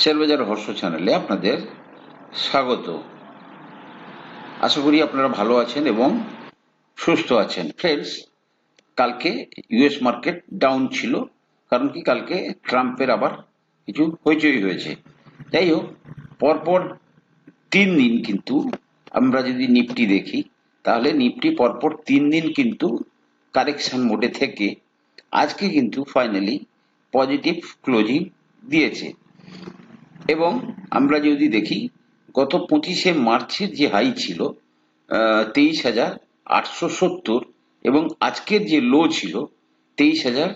শেয়ারবাজার হর্ষ চ্যানেলে আপনাদের স্বাগত। আশা করি আপনারা ভালো আছেন এবং সুস্থ আছেন। ফ্রেন্ডস কালকে ইউএস মার্কেট ডাউন ছিল, কারণ কি কালকে ট্রাম্পের আবার কিছু হইচই হয়েছে। যাই হোক পরপর তিন দিন কিন্তু আমরা যদি নিফটি দেখি, তাহলে নিফটি পরপর তিন দিন কিন্তু কারেকশন মোডে থেকে আজকে কিন্তু ফাইনালি পজিটিভ ক্লোজিং দিয়েছে। এবং আমরা যদি দেখি, গত পঁচিশে মার্চের যে হাই ছিল তেইশ হাজার আটশো সত্তর এবং আজকের যে লো ছিল, তেইশ হাজার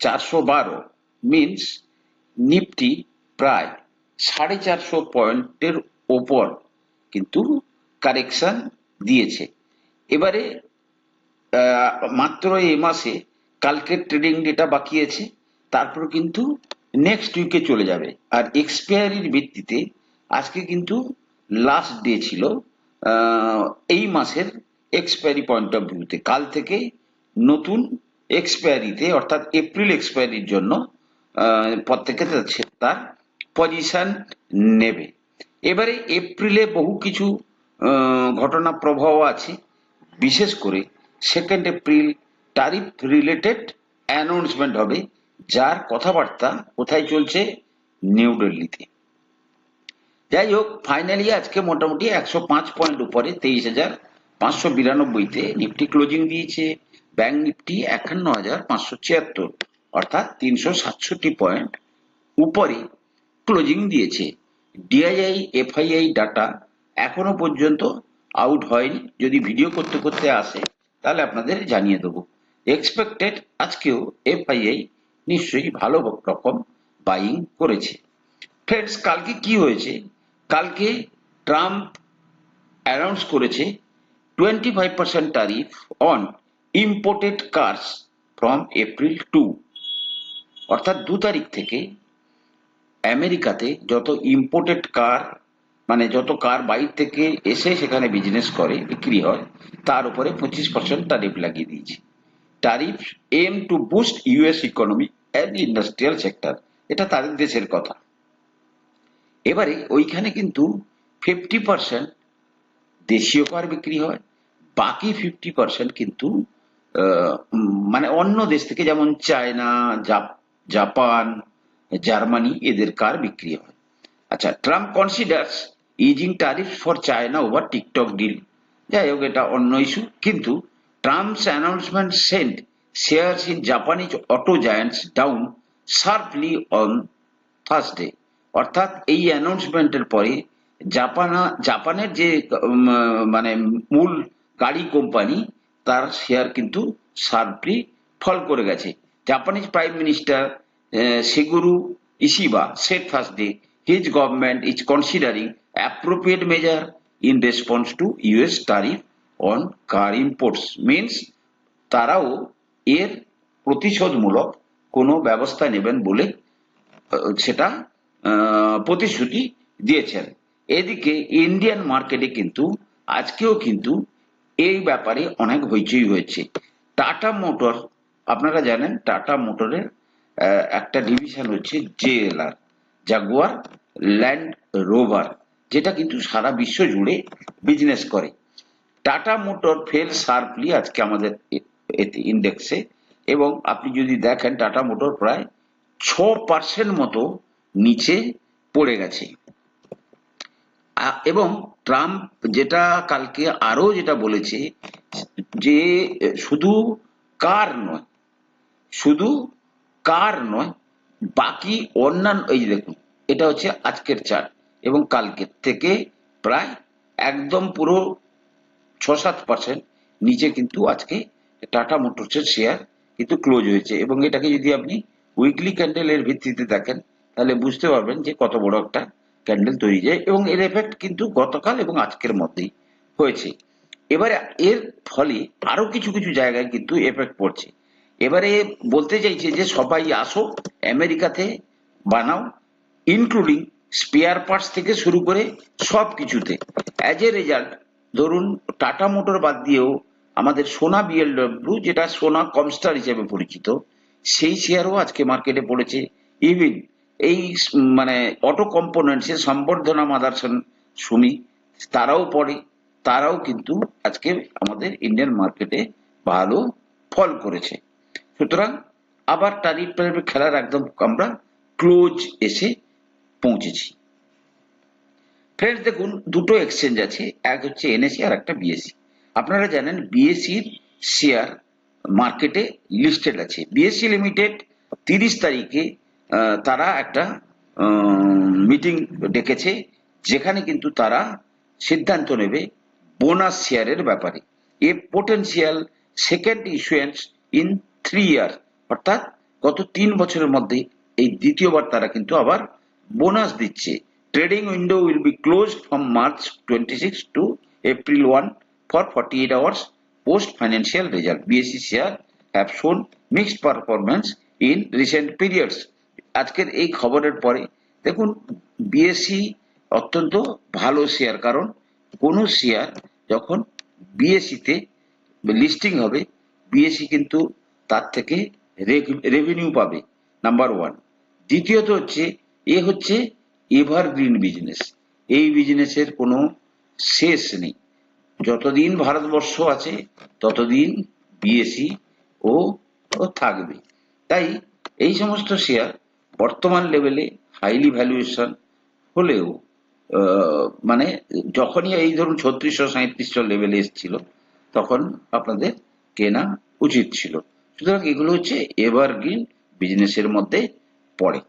চারশো বারো। মিনস নিফটি প্রায় সাড়ে চারশো পয়েন্টের ওপর কিন্তু কারেকশন দিয়েছে। এবারে মাত্র এ মাসে কালকের ট্রেডিং ডেটা বাকি আছে, তারপর কিন্তু নেক্সট উইকে চলে যাবে। আর এক্সপায়ারির ভিত্তিতে আজকে কিন্তু লাস্ট ডে ছিল এই মাসের এক্সপায়ারি পয়েন্ট অফ ভিউতে কাল থেকে নতুন এক্সপায়ারিতে অর্থাৎ এপ্রিল এক্সপায়ারির জন্য প্রত্যেকে তার- পজিশন নেবে। এবারে এপ্রিলে বহু কিছু ঘটনা প্রবাহ আছে, বিশেষ করে second April tariff related announcement হবে। যার কথাবার্তা কোথায় চলছে? নিউ দিল্লিতে। যাই হোক ফাইনালি আজকে মোটামুটি একশো পাঁচ পয়েন্ট উপরে তেইশ হাজার পাঁচশো বিরানব্বইতে নিফটি ক্লোজিং দিয়েছে। ব্যাংক নিফটি একান্ন হাজার পাঁচশো ছিয়াত্তর, অর্থাৎ তিনশো সাতষট্টি পয়েন্ট উপরে ক্লোজিং দিয়েছে। ডিআইআই এফআইআই ডাটা এখনও পর্যন্ত আউট হয়নি। যদি ভিডিও করতে করতে আসে, তাহলে আপনাদের জানিয়ে দেবো। এক্সপেক্টেড আজকেও এফআইআই নিশ্চয়ই ভালো রকম বাইং করেছে। ফ্রেন্ডস কালকে কি হয়েছে? কালকে ট্রাম্প অ্যানাউন্স করেছে twenty five percent tariff on imported cars from April two অর্থাৎ দু তারিখ থেকে আমেরিকাতে যত ইম্পোর্টেড কার মানে যত কার বাইর থেকে এসে সেখানে বিজনেস করে, বিক্রি হয়, তার উপরে পঁচিশ পার্সেন্ট ট্যারিফ লাগিয়ে দিয়েছে। Tariff aim to boost US economy and industrial sector এটা তাদের দেশের কথা। এবারে ওইখানে কিন্তু ফিফটি পার্সেন্ট দেশীয় কার বিক্রি হয়, বাকি ফিফটি পার্সেন্ট কিন্তু মানে অন্য দেশ থেকে যেমন চায়না, জাপ- জাপান, জার্মানি এদের কার বিক্রি হয়। আচ্ছা Trump considers easing tariff for China over TikTok deal যাই হোক, এটা অন্য ইস্যু কিন্তু Trump's announcement sent shares in Japanese auto giants down sharply on Thursday অর্থাৎ এই অ্যানাউন্সমেন্টের পরে জাপানা জাপানের যে মানে মূল গাড়ি কোম্পানি তার শেয়ার কিন্তু শার্পলি ফল করে গেছে। Japanese prime minister Shigeru Ishiba said Thursday, his government is considering appropriate measure in response to US tariff on car imports. Means, তারাও এর প্রতিশোধমূলক কোনো ব্যবস্থা নেবেন বলে সেটা প্রতিশ্রুতি দিয়েছেন। এদিকে ইন্ডিয়ান মার্কেটে কিন্তু, আজকেও কিন্তু এই ব্যাপারে অনেক হইচই হয়েছে। টাটা মোটর, আপনারা জানেন, টাটা মোটরের একটা ডিভিশন হচ্ছে জেএলআর, জাগুয়ার ল্যান্ড রোভার, যেটা কিন্তু সারা বিশ্ব জুড়ে বিজনেস করে। টাটা মোটর ফেল শার্পলি আজকে আমাদের ইন্ডেক্সে এবং আপনি যদি দেখেন টাটা মোটর প্রায় ছ পার্সেন্ট মতো নিচে পড়ে গেছে। এবং ট্রাম্প যেটা কালকে আরও যেটা বলেছে, যে শুধু কার নয়, শুধু কার নয়, বাকি অন্যান্য, এই দেখুন, এটা হচ্ছে আজকের চার্ট এবং কালকের থেকে প্রায় একদম পুরো ছ সাত পার্সেন্ট নিচে কিন্তু আজকে টাটা মোটরসের শেয়ার কিন্তু ক্লোজ হয়েছে। এবং এটাকে যদি আপনি উইকলি ক্যান্ডেলের ভিত্তিতে দেখেন, তাহলে বুঝতে পারবেন যে কত বড় একটা ক্যান্ডেল তৈরি যায় এবং এর এফেক্ট কিন্তু গতকাল এবং আজকের মধ্যেই হয়েছে। এবারে এর ফলে আরও কিছু কিছু জায়গায় কিন্তু এফেক্ট পড়ছে। এবারে বলতে চাইছে যে সবাই আসো, আমেরিকাতে বানাও ইনক্লুডিং স্পেয়ার পার্টস থেকে শুরু করে সব কিছুতে অ্যাজ এ রেজাল্ট ধরুন টাটা মোটর বাদ দিয়েও আমাদের সোনা বিএলডব্লিউ যেটা সোনা কমস্টার হিসেবে পরিচিত, সেই শেয়ারও আজকে মার্কেটে পড়েছে। ইভিন এই মানে অটো কম্পোনেন্টসে সম্বর্ধনা মাদারসন সুমি, তারাও পড়ে, তারাও কিন্তু আজকে আমাদের ইন্ডিয়ান মার্কেটে ভালো ফল করেছে। সুতরাং আবার টারিফ টারিফ খেলার একদম আমরা ক্লোজ এসে পৌঁছেছি। ফ্রেন্ডস দেখুন, দুটো এক্সচেঞ্জ আছে, এক হচ্ছে এনএসি আর একটা বিএসসি আপনারা জানেন বিএসসির শেয়ার মার্কেটে লিস্টেড আছে। বিএসসি লিমিটেড তিরিশ তারিখে তারা একটা মিটিং ডেকেছে, যেখানে কিন্তু তারা সিদ্ধান্ত নেবে বোনাস শেয়ারের ব্যাপারে। A potential second issuance in three year অর্থাৎ গত তিন বছরের মধ্যে এই দ্বিতীয়বার তারা কিন্তু আবার বোনাস দিচ্ছে। Trading window will be close from March twenty six to April one forty eight hours post financial result BSC share have shown mixed performance in recent periods আজকের এই খবরের পরে, দেখুন বিএসসি অত্যন্ত ভালো শেয়ার কারণ কোনো শেয়ার যখন বিএসসিতে লিস্টিং হবে বিএসসি কিন্তু তার থেকে রেভিনিউ পাবে নাম্বার ওয়ান দ্বিতীয়ত হচ্ছে, এ হচ্ছে এভারগ্রিন বিজনেস এই বিজনেসের কোনো শেষ নেই। যতদিন ভারতবর্ষ আছে, ততদিন বিএসি ও থাকবে। তাই এই সমস্ত শেয়ার বর্তমান লেভেলে হাইলি ভ্যালুয়েশন হলেও মানে যখনই এই ধরুন ছত্রিশশো সাঁত্রিশশো লেভেলে এসেছিল, তখন আপনাদের কেনা উচিত ছিল। সুতরাং এগুলো হচ্ছে এভারগ্রিন বিজনেসের মধ্যে পড়ে।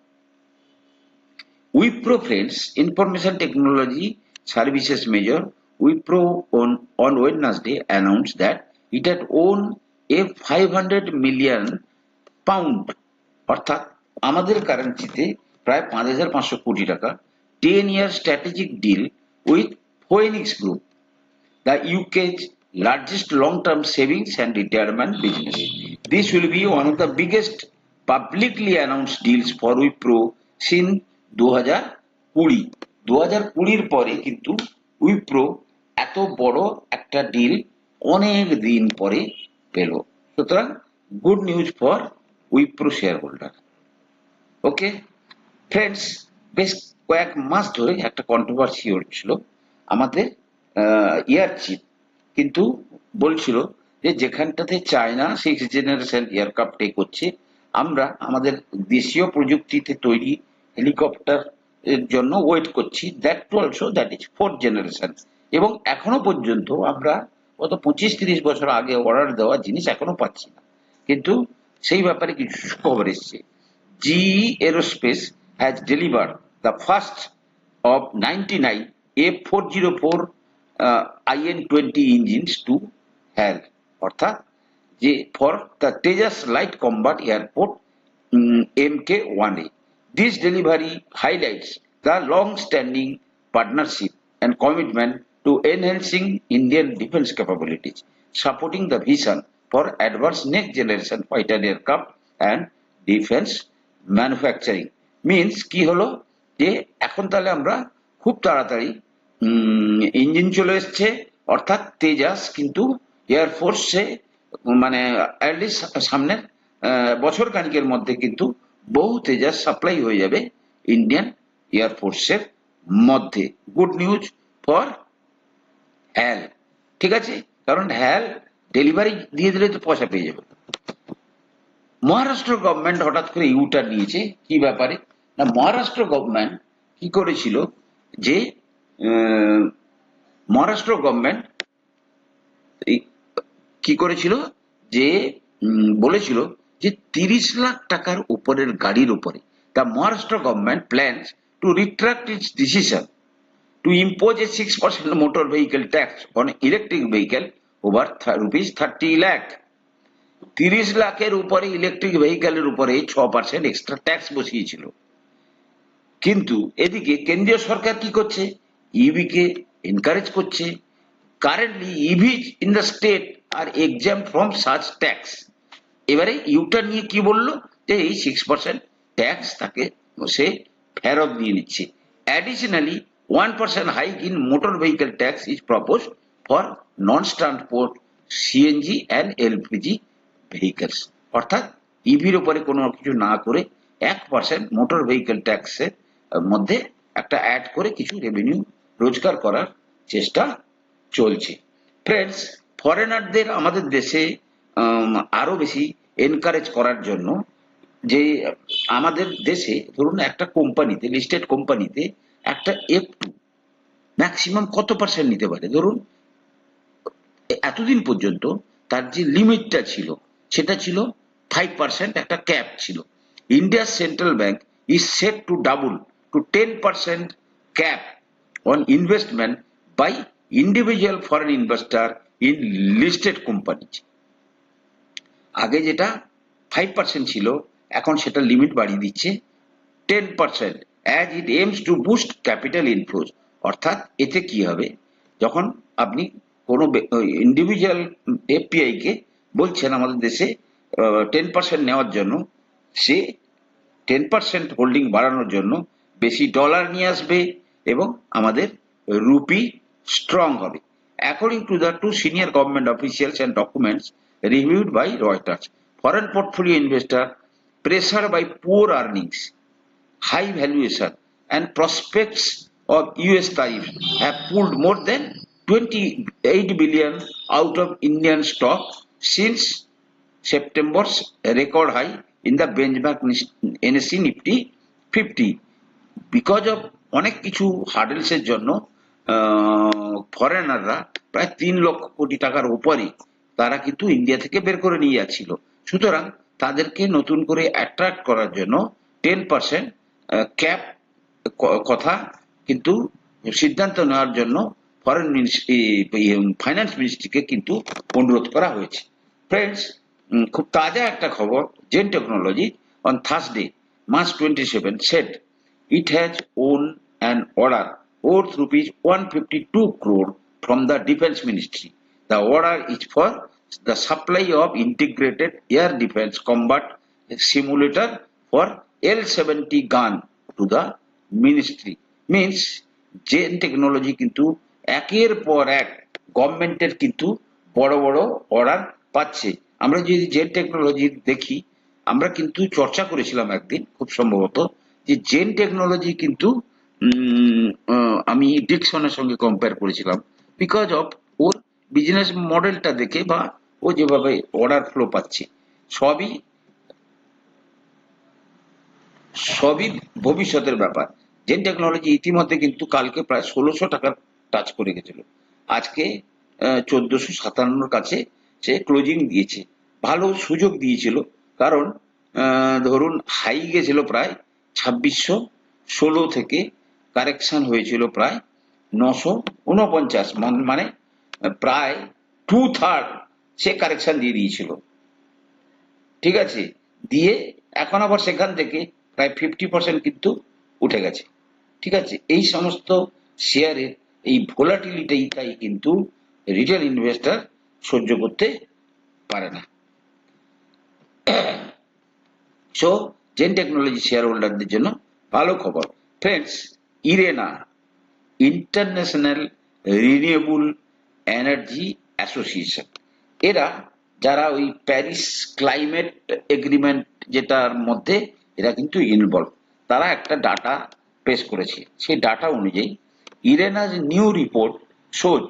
Wipro friends information technology services Major Wipro on, on Wednesday announced that it had won a 500 million pound অর্থাৎ আমাদের কারেন্সিতে প্রায় পাঁচ হাজার পাঁচশো কোটি টাকা ten year strategic deal with Phoenix group the UK's largest long-term savings and retirement business. This will be one of the biggest publicly announced deals for Wipro since 2020 2020 পরে কিন্তু উইপ্রো এত বড় একটা ডিল অনেক দিন পরে পেল। সুতরাং good news for Wipro share holder okay friends বেশ কয়েক মাস ধরে একটা কন্ট্রোভার্সি হচ্ছিল আমাদের ইয়ার চিপ কিন্তু বলছিল যে যেখানটাতে চায়না সিক্স জেনারেশন এয়ারক্রাফট হচ্ছে, আমরা আমাদের দেশীয় প্রযুক্তিতে তৈরি হেলিকপ্টার এর জন্য ওয়েট করছি। That too also that is fourth generation এবং এখনও পর্যন্ত আমরা গত পঁচিশ তিরিশ বছর আগে অর্ডার দেওয়া জিনিস এখনও পাচ্ছি না। কিন্তু সেই ব্যাপারে কিছু খবর এসছে। GE aerospace has deliver the first of ninety nine F four zero four I N twenty engines to HAL অর্থাৎ যে for the Tejas light combat airport M K ওয়ানে this delivery highlights the long standing partnership and commitment to enhancing Indian defense capabilities, supporting the vision for advanced next-generation fighter aircraft and defense manufacturing means কি হলো? যে এখন তাহলে আমরা খুব তাড়াতাড়ি engine চলে এসছে অর্থাৎ তেজাস কিন্তু এয়ারফোর্সে মানে অ্যাটলিস্ট সামনের বছর খানিকের মধ্যে কিন্তু বহু তেজাস সাপ্লাই হয়ে যাবে ইন্ডিয়ান এয়ারফোর্সের মধ্যে। গুড নিউজ ফর হ্যাল, ঠিক আছে? কারণ হ্যাল ডেলিভারি দিয়ে দিলে তো পয়সা পেয়ে যাবে। মহারাষ্ট্র গভর্নমেন্ট হঠাৎ করে ইউটার নিয়েছে, কি ব্যাপারে? না, মহারাষ্ট্র গভর্নমেন্ট কি করেছিল যে মহারাষ্ট্র গভর্নমেন্ট কি করেছিল? যে বলেছিল যে তিরিশ লাখ টাকার উপরের গাড়ির উপরে the Maharashtra government plans to retract its decision to impose a 6% motor vehicle tax on electric vehicle over rupees 30 lakh. তিরিশ লাখের উপরে ইলেকট্রিক ভেহিকেলের উপরে ছ পার্সেন্ট এক্সট্রা ট্যাক্স বসিয়েছিল। কিন্তু এদিকে কেন্দ্রীয় সরকার কি করছে? ইভি কে এনকারেজ করছে। Currently EV in the state are exempt from such tax এবারে ইউটার নিয়ে কি বলল? যে এই সিক্স পার্সেন্ট ট্যাক্স তাকে সে ফেরত দিয়ে নিচ্ছে। Additionally one percent hike in motor vehicle tax is propose for non transport CNG and LPG vehicles অর্থাৎ ইভির উপরে কোনো কিছু না করে এক পার্সেন্ট মোটর ভেহিকেল ট্যাক্সের মধ্যে একটা অ্যাড করে কিছু রেভিনিউ রোজগার করার চেষ্টা চলছে। ফ্রেন্ডস ফরেনারদের আমাদের দেশে উম, আরও বেশি এনকারেজ করার জন্য যে আমাদের দেশে ধরুন একটা কোম্পানিতে লিস্টেড কোম্পানিতে একটা এফ টু ম্যাক্সিমাম কত পার্সেন্ট নিতে পারে? ধরুন, এতদিন পর্যন্ত তার যে লিমিটটা ছিল, সেটা ছিল ফাইভ পার্সেন্ট একটা ক্যাপ ছিল। India central bank is set to double to ten percent cap on investment by individual foreign investor in listed companies আগে যেটা ফাইভ পার্সেন্ট ছিল, এখন সেটা লিমিট বাড়িয়ে দিচ্ছে ten percent as it aims to boost capital inflows অর্থাৎ এতে কি হবে? যখন আপনি কোনো ইন্ডিভিজুয়াল এফপিআই কে বলছেন আমাদের দেশে টেন পার্সেন্ট নেওয়ার জন্য, সে টেন পার্সেন্ট হোল্ডিং বাড়ানোর জন্য বেশি ডলার নিয়ে আসবে এবং আমাদের রুপি স্ট্রং হবে। According to the two senior government officials and documents reviewed by Reuters foreign portfolio investor pressure by poor earnings high valuation and prospects of US tariffs have pulled more than 28 billion out of Indian stock since September's record high in the benchmark NSE Nifty 50 because of অনেক কিছু hurdles এর জন্য ফরেনাররা প্রায় তিন লক্ষ কোটি টাকার উপরে তারা কিন্তু ইন্ডিয়া থেকে বের করে নিয়ে যাচ্ছিল সুতরাং তাদেরকে নতুন করে অ্যাট্রাক্ট করার জন্য টেন পার্সেন্ট ক্যাপ কথা, কিন্তু সিদ্ধান্ত নেওয়ার জন্য ফরেন মিনিস্ট্রি ফাইন্যান্স মিনিস্ট্রিকে কিন্তু অনুরোধ করা হয়েছে। ফ্রেন্ডস খুব তাজা একটা খবর Zen technology on Thursday March twenty seven said it has won and order worth rupees one fifty two crore from the defence ministry the order is for the supply of integrated air defence combat simulator for l70 gun to the ministry. Means Zen technology কিন্তু একের পর এক গভর্নমেন্টের কিন্তু বড় বড় order পাচ্ছে। আমরা যদি জেন টেকনোলজি দেখি, আমরা কিন্তু চর্চা করেছিলাম একদিন খুব সম্ভবত যে জেন টেকনোলজি কিন্তু আমি ডিকসনের সঙ্গে কম্পেয়ার করেছিলাম। বিকজ অফ ওর বিজনেস মডেলটা দেখে বা ও যেভাবে অর্ডার ফ্লো পাচ্ছে, সবই সবই ভবিষ্যতের ব্যাপার। জেন টেকনোলজি ইতিমধ্যে কিন্তু কালকে প্রায় ষোলোশো টাকার টাচ করে গেছিল আজকে চোদ্দশো সাতান্নর কাছে সে ক্লোজিং দিয়েছে। ভালো সুযোগ দিয়েছিল। কারণ ধরুন হাই গেছিল প্রায় ছাব্বিশশো ষোলো থেকে কারেকশন হয়েছিল প্রায় নশো উনপঞ্চাশ। মানে প্রায় টু থার্ড সে কারেকশন দিয়ে দিয়েছিল। ঠিক আছে? দিয়ে এখন আবার সেখান থেকে প্রায় ফিফটি পার্সেন্ট কিন্তু উঠে গেছে। ঠিক আছে? এই সমস্ত শেয়ারের এই ভোলাটিলিটাই তাই কিন্তু রিটেল ইনভেস্টর সহ্য করতে পারে না। সো জেন টেকনোলজি শেয়ার হোল্ডারদের জন্য ভালো খবর। Friends IRENA international renewable energy association এরা, যারা ওই প্যারিস ক্লাইমেট এগ্রিমেন্ট যেটার মধ্যে এরা কিন্তু ইনভলভ তারা একটা ডাটা পেশ করেছে। সেই ডাটা অনুযায়ী IRENA's new report shows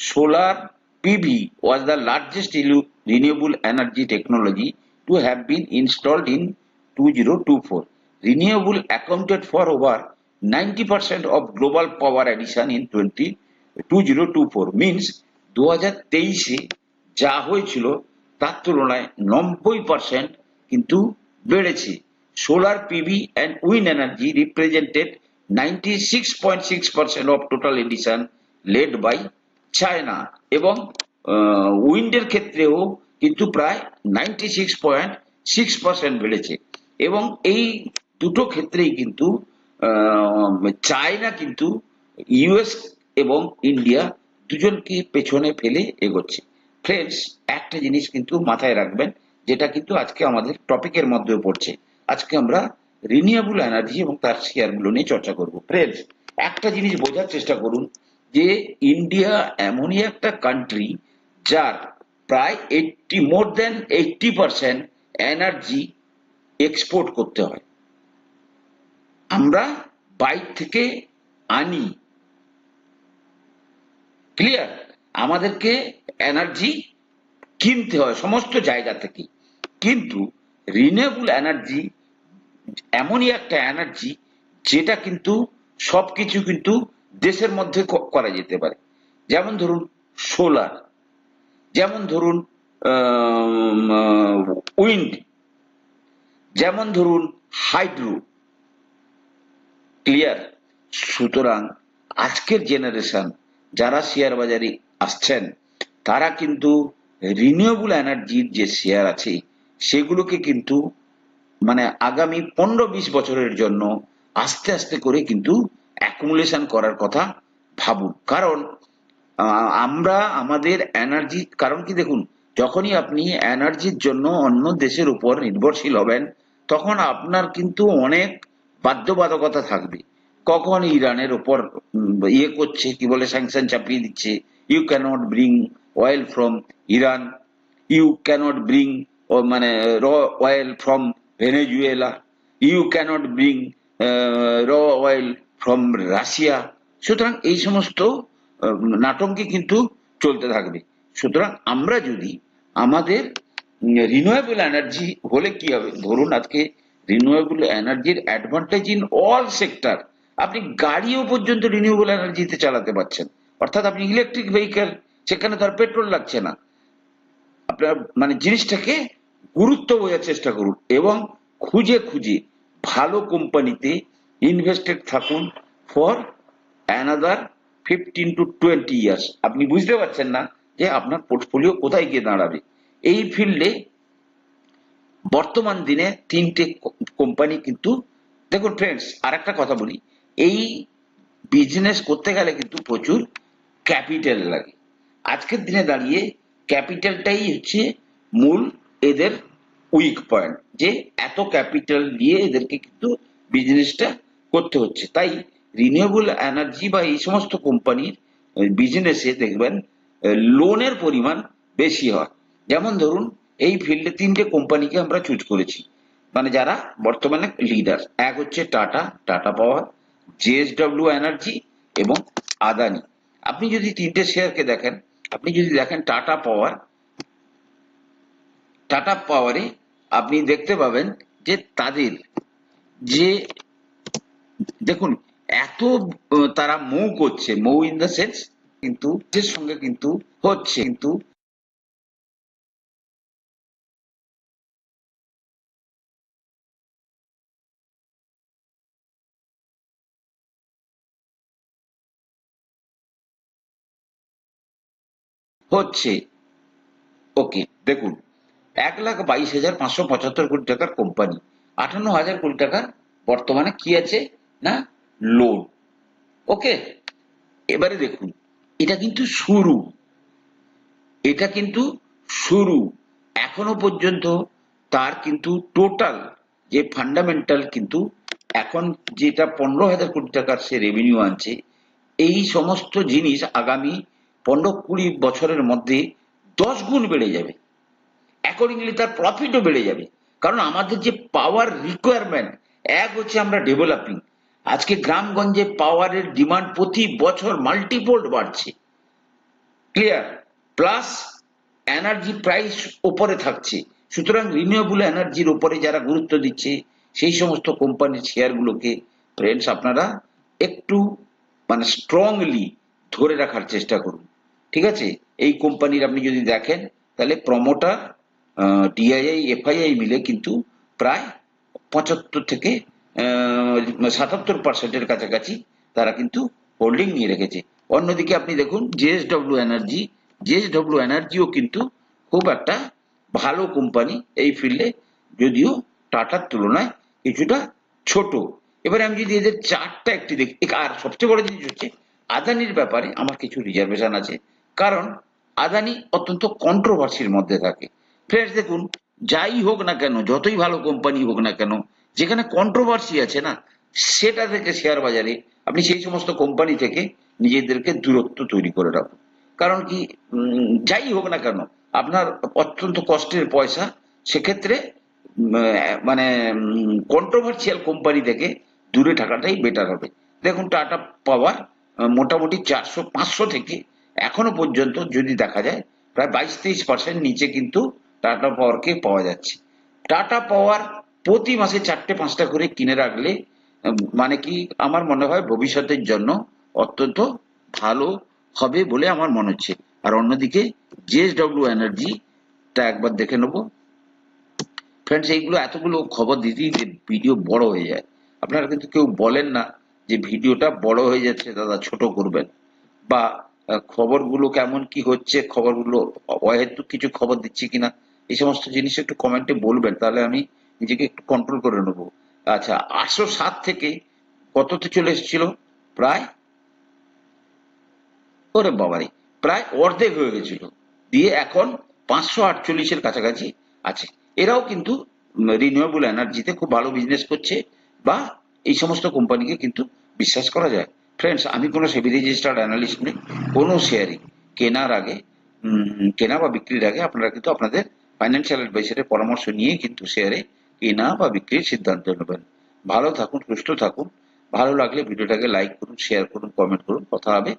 solar PV was the largest renewable energy technology to have been installed in two zero two four renewable accounted for over ninety percent of global power addition in twenty two zero two four means দু হাজার তেইশে যা হয়েছিল, তার তুলনায় নব্বই percent কিন্তু বেড়েছে। Energy represented ninety six point six percent of total addition led by China এবং উইন্ডের ক্ষেত্রেও কিন্তু প্রায় ninety six point six percent বেড়েছে। এবং এই দুটো ক্ষেত্রেই কিন্তু চায়না কিন্তু ইউএস এবং ইন্ডিয়া দুজনকে পেছনে ফেলে এগোচ্ছে। ফ্রেন্ডস একটা জিনিস কিন্তু মাথায় রাখবেন, যেটা কিন্তু আজকে আমাদের টপিকের মধ্যে পড়ছে। আজকে আমরা রিনিউয়েবল এনার্জি এবং তার শেয়ারগুলো নিয়ে চর্চা করব। ফ্রেন্ডস একটা জিনিস বোঝার চেষ্টা করুন যে ইন্ডিয়া এমনই একটা কান্ট্রি যার প্রায় eighty more than eighty percent energy export করতে হয়। আমরা বাইর থেকে আনি। ক্লিয়ার আমাদেরকে এনার্জি কিনতে হয় সমস্ত জায়গা থেকে। কিন্তু রিনিউয়েবল এনার্জি এমনই একটা এনার্জি যেটা কিন্তু সবকিছু কিন্তু দেশের মধ্যে করা যেতে পারে। যেমন ধরুন সোলার যেমন ধরুন উইন্ড যেমন ধরুন হাইড্রো ক্লিয়ার সুতরাং আজকের জেনারেশন যারা শেয়ার বাজারে আসছেন, তারা কিন্তু রিনিউয়েবল এনার্জির যে শেয়ার আছে সেগুলোকে কিন্তু মানে আগামী পনেরো বিশ বছরের জন্য আস্তে আস্তে করে কিন্তু অ্যাকুমুলেশন করার কথা ভাবুন। কারণ আমরা, আমাদের এনার্জি কারণ কি দেখুন, যখনই আপনি এনার্জির জন্য অন্য দেশের উপর নির্ভরশীল হবেন, তখন আপনার কিন্তু অনেক বাধ্যবাধকতা থাকবে। কখন ইরানের উপর ইয়ে করছে, কি বলে স্যাংশন চাপিয়ে দিচ্ছে you can't bring oil from Iran you can't bring মানে raw oil from Venezuela you can't bring raw oil from Russia সুতরাং এই সমস্ত আহ, নাটঙ্কি কিন্তু চলতে থাকবে। সুতরাং আমরা যদি আমাদের রিনিউয়েবল এনার্জি হলে কি হবে? ধরুন আজকে রিনিউয়েবল এনার্জির অ্যাডভান্টেজ ইন অল সেক্টর আপনি গাড়িও পর্যন্ত রিনিউয়েবল এনার্জিতে চালাতে পারছেন। অর্থাৎ আপনি ইলেকট্রিক ভেহিকেল সেখানে তো আর পেট্রোল লাগছে না। আপনার মানে জিনিসটাকে গুরুত্ব বোঝার চেষ্টা করুন এবং খুঁজে খুঁজে ভালো কোম্পানিতে ইনভেস্টেড থাকুন for another fifteen to twenty years আপনি বুঝতে পারছেন না যে আপনার পোর্টফোলিও কোথায় গিয়ে দাঁড়াবে। এই ফিল্ডে বর্তমান দিনে তিনটে কোম্পানি কিন্তু, দেখুন ফ্রেন্ডস আর একটা কথা বলি। এই বিজনেস করতে গেলে কিন্তু প্রচুর ক্যাপিটাল লাগে। আজকের দিনে দাঁড়িয়ে ক্যাপিটালটাই হচ্ছে মূল এদের উইক পয়েন্ট যে এত ক্যাপিটাল দিয়ে এদেরকে কিন্তু বিজনেসটা করতে হচ্ছে। তাই রিনিউয়েবল এনার্জি বা এই সমস্ত কোম্পানির বিজনেসে দেখবেন লোনের পরিমাণ বেশি হয়। যেমন ধরুন, এই ফিল্ডে তিনটে কোম্পানিকে আমরা চুজ করেছি। মানে যারা বর্তমানে লিডার এক হচ্ছে Tata Tata power JSW energy এবং আদানি। আপনি যদি তিনটে শেয়ারকে দেখেন, আপনি যদি দেখেন টাটা পাওয়ার টাটা পাওয়ারে আপনি দেখতে পাবেন যে তাদের যে, দেখুন, এত তারা মৌ করছে মৌ ইন দ্য সেন্স কিন্তু, এর সঙ্গে কিন্তু হচ্ছে কিন্তু হচ্ছে। ওকে দেখুন। এক লাখ বাইশ হাজার পাঁচশো পঁচাত্তর কোটি টাকার কোম্পানি। আটান্ন হাজার কোটি টাকার বর্তমানে কি আছে না? লোন। ওকে? এবারে দেখুন, এটা কিন্তু শুরু। এটা কিন্তু শুরু। এখনও পর্যন্ত তার কিন্তু টোটাল যে ফান্ডামেন্টাল কিন্তু এখন যেটা পনেরো হাজার কোটি টাকার সে রেভিনিউ আনছে, এই সমস্ত জিনিস আগামী পনেরো কুড়ি বছরের মধ্যে দশ গুণ বেড়ে যাবে। অ্যাকর্ডিংলি তার প্রফিটও বেড়ে যাবে। কারণ আমাদের যে পাওয়ার রিকোয়ারমেন্ট এক হচ্ছে আমরা ডেভেলপিং আজকে গ্রামগঞ্জে পাওয়ারের ডিমান্ড প্রতি বছর মাল্টিপোল্ড বাড়ছে। ক্লিয়ার প্লাস এনার্জি প্রাইস ওপরে থাকছে। সুতরাং রিনিউয়েবল এনার্জির উপরে যারা গুরুত্ব দিচ্ছে, সেই সমস্ত কোম্পানির শেয়ারগুলোকে ফ্রেন্ডস আপনারা একটু মানে স্ট্রংলি ধরে রাখার চেষ্টা করুন। ঠিক আছে? এই কোম্পানির আপনি যদি দেখেন, তাহলে প্রমোটার ডিআইআই এফআইআই মিলে কিন্তু প্রায় পঁচাত্তর থেকে সাতাত্তর পার্সেন্টের কাছাকাছি তারা কিন্তু হোল্ডিং নিয়ে রেখেছে। অন্যদিকে আপনি দেখুন জেএসডব্লিউ এনার্জি জেএসডব্লিউ এনার্জিও কিন্তু খুব একটা ভালো কোম্পানি এই ফিল্ডে যদিও টাটার তুলনায় কিছুটা ছোট। এবারে আমি যদি এদের চারটা একটি দেখি আর সবচেয়ে বড় জিনিস হচ্ছে, আদানির ব্যাপারে আমার কিছু রিজার্ভেশন আছে। কারণ, আদানি অত্যন্ত কন্ট্রোভার্সির মধ্যে থাকে। ফ্রেন্ডস দেখুন, যাই হোক না কেন, যতই ভালো কোম্পানি হোক না কেন, যেখানে কন্ট্রোভার্সি আছে না, সেটা থেকে শেয়ার বাজারে আপনি সেই সমস্ত কোম্পানি থেকে নিজেদেরকে দূরত্ব তৈরি করে রাখুন। কারণ কি যাই হোক না কেন, আপনার অত্যন্ত কষ্টের পয়সা, সেক্ষেত্রে মানে কন্ট্রোভার্সিয়াল কোম্পানি থেকে দূরে থাকাটাই বেটার হবে। দেখুন টাটা পাওয়ার মোটামুটি চারশো, পাঁচশো থেকে এখনও পর্যন্ত যদি দেখা যায়, প্রায় বাইশ, তেইশ পার্সেন্ট নিচে কিন্তু টাটা পাওয়ারকে পাওয়া যাচ্ছে। টাটা পাওয়ার প্রতি মাসে চারটে, পাঁচটা করে কিনে রাখলে মানে কি আমার মনে হয় ভবিষ্যতের জন্য অত্যন্ত ভালো হবে বলে আমার মনে হচ্ছে। আর অন্যদিকে জেএসডব্লিউ এনার্জি তা একবার দেখে নেব। ফ্রেন্ডস এইগুলো এতগুলো খবর দিতেই যে ভিডিও বড় হয়ে যায়। আপনারা কিন্তু কেউ বলেন না যে ভিডিওটা বড় হয়ে যাচ্ছে, দাদা ছোট করবেন। বা খবরগুলো কেমন কি হচ্ছে, খবরগুলো অহেতুক কিছু খবর দিচ্ছি কিনা এই সমস্ত জিনিস একটু কমেন্টে বলবেন, তাহলে আমি নিজেকে একটু কন্ট্রোল করে নেব। আচ্ছা আটশো সাত থেকে কততে চলে এসেছিল? প্রায়? ওরে বাবারে, প্রায় অর্ধেক হয়ে গেছিল। দিয়ে এখন পাঁচশো আটচল্লিশের কাছাকাছি আছে। এরাও কিন্তু রিনিউয়েবল এনার্জিতে খুব ভালো বিজনেস করছে বা এই সমস্ত কোম্পানিকে কিন্তু বিশ্বাস করা যায়। ফ্রেন্ডস আমি কোনো সেবি রেজিস্টার্ড অ্যানালিস্ট নেই, কোনো শেয়ারই কেনার আগে কেনা বা বিক্রির আগে আপনারা কিন্তু আপনাদের ফাইন্যান্সিয়াল অ্যাডভাইসারের পরামর্শ নিয়ে কিন্তু শেয়ারে কেনা বা বিক্রির সিদ্ধান্ত নেবেন। ভালো থাকুন, সুস্থ থাকুন। ভালো লাগলে ভিডিওটাকে লাইক করুন শেয়ার করুন কমেন্ট করুন। কথা হবে